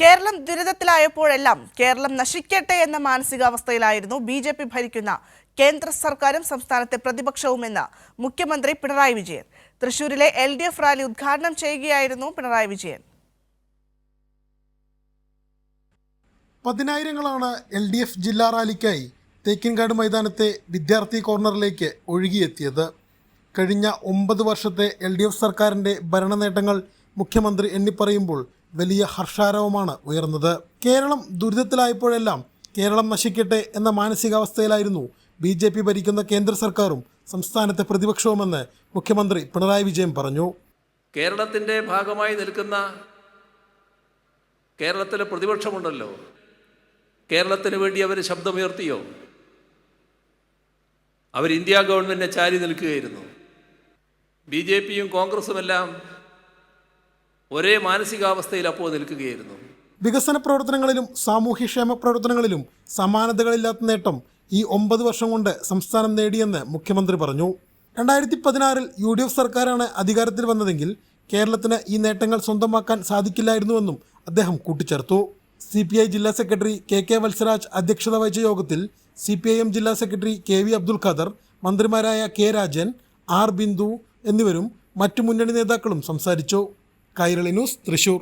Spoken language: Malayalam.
കേരളം ദുരിതത്തിലായപ്പോഴെല്ലാം കേരളം നശിക്കട്ടെ എന്ന മാനസികാവസ്ഥയിലായിരുന്നു ബി ജെ പി ഭരിക്കുന്ന കേന്ദ്ര സർക്കാരും സംസ്ഥാനത്തെ പ്രതിപക്ഷവുമെന്ന് മുഖ്യമന്ത്രി പിണറായി വിജയൻ. തൃശൂരിലെ എൽ ഡി എഫ് റാലി ഉദ്ഘാടനം ചെയ്യുകയായിരുന്നു പിണറായി വിജയൻ. പതിനായിരങ്ങളാണ് എൽ ഡി എഫ് ജില്ലാ റാലിക്കായി തേക്കിൻകാട് മൈതാനത്തെ വിദ്യാർത്ഥി കോർണറിലേക്ക് ഒഴുകിയെത്തിയത്. കഴിഞ്ഞ ഒമ്പത് വർഷത്തെ എൽ ഡി എഫ് സർക്കാരിന്റെ ഭരണ നേട്ടങ്ങൾ മുഖ്യമന്ത്രി എണ്ണിപ്പറയുമ്പോൾ വലിയ ഹർഷാരവമാണ് ഉയർന്നത്. കേരളം ദുരിതത്തിലായപ്പോഴെല്ലാം കേരളം നശിക്കട്ടെ എന്ന മാനസികാവസ്ഥയിലായിരുന്നു ബി ജെ പി ഭരിക്കുന്ന കേന്ദ്ര സർക്കാരും സംസ്ഥാനത്തെ പ്രതിപക്ഷവുമെന്ന് മുഖ്യമന്ത്രി പിണറായി വിജയൻ പറഞ്ഞു. കേരളത്തിന്റെ ഭാഗമായി നിൽക്കുന്ന കേരളത്തിലെ പ്രതിപക്ഷമുണ്ടല്ലോ. കേരളത്തിന് വേണ്ടി അവർ ശബ്ദമുയർത്തിയോ? അവർ ഇന്ത്യ ഗവൺമെന്റിനെ ചാരി നിൽക്കുകയായിരുന്നു. ബി ജെ പിയും കോൺഗ്രസുമെല്ലാം ഒരേ മാനസികാവസ്ഥയിൽ അപ്പോൾ നിൽക്കുകയായിരുന്നു. വികസന പ്രവർത്തനങ്ങളിലും സാമൂഹ്യക്ഷേമ പ്രവർത്തനങ്ങളിലും സമാനതകളില്ലാത്ത നേട്ടം ഈ ഒമ്പത് വർഷം കൊണ്ട് സംസ്ഥാനം നേടിയെന്ന് മുഖ്യമന്ത്രി പറഞ്ഞു. രണ്ടായിരത്തി പതിനാറിൽ യു ഡി എഫ് സർക്കാരാണ് അധികാരത്തിൽ വന്നതെങ്കിൽ കേരളത്തിന് ഈ നേട്ടങ്ങൾ സ്വന്തമാക്കാൻ സാധിക്കില്ലായിരുന്നുവെന്നും അദ്ദേഹം കൂട്ടിച്ചേർത്തു. സി പി ഐ ജില്ലാ സെക്രട്ടറി കെ കെ വത്സരാജ് അധ്യക്ഷത വഹിച്ച യോഗത്തിൽ സി പി ഐ എം ജില്ലാ secretary K V Abdul Khader മന്ത്രിമാരായ കെ രാജൻ ആർ ബിന്ദു എന്നിവരും മറ്റു മുന്നണി നേതാക്കളും സംസാരിച്ചു. കൈരളി ന്യൂസ് തൃശൂർ